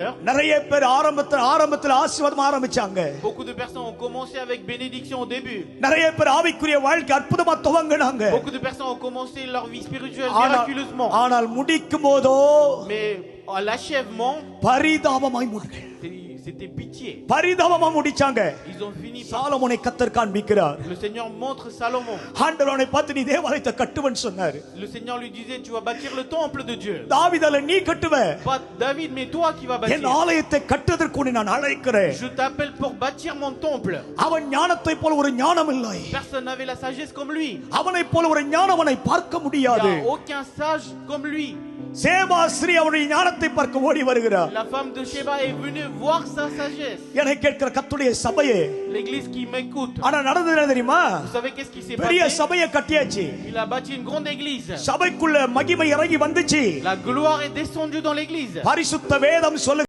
நிறைய பேர் ஆரம்பத்துல ஆரம்பத்துல ஆசீர்வாதம் ஆரம்பிச்சாங்க Beaucoup de personnes ont commencé avec bénédiction au début. நிறைய பேர் ஆவிக்குரிய வாழ்க்கை அற்புதமா துவங்கினாங்க Beaucoup de personnes ont commencé leur vie spirituelle miraculeusement. ஆனால் முடிக்கும் போதோ Mais à l'achèvement, பரிதாபமாய் c'est- c'était pitié. பரிதாபமா முடிச்சாங்க Ils ont fini. சாலமோனை கத்தர் காண்பிக்கிறார் Le Seigneur montre Salomon. ஆண்டவனை பார்த்து நீ தேவாலயத்தை கட்டுவன் சொன்னாரு Le Seigneur lui disait, tu vas bâtir le temple de Dieu. தாவிதால நீ கட்டுவ Pas David, mais toi qui vas என் bâtir. ஆலயத்தை கட்டுவதற்கு உன்னை நான் அழைக்கிறேன் Je t'appelle pour bâtir mon temple. அவன் ஞானத்தை போல ஒரு ஞானம் இல்லை Personne n'avait la sagesse comme lui. அவனை போல ஒரு ஞானம் அவனை பார்க்க Il n'y முடியாது a aucun sage comme lui. ஞானத்தை பார்க்க ஓடி வருகிறார் La femme de Sheba est venue voir sa sagesse. என கேட்கிற கத்துடைய சபையே L'église qui m'écoute. ஆனா நடந்தது என்ன தெரியுமா Vous savez qu'est-ce qui s'est பெரிய சபையை கட்டியாச்சு Il a bâti une grande église. சபைக்குள்ள மகிமை இறங்கி வந்துச்சு La gloire est descendue dans l'église. பரிசுத்த வேதம் சொல்லு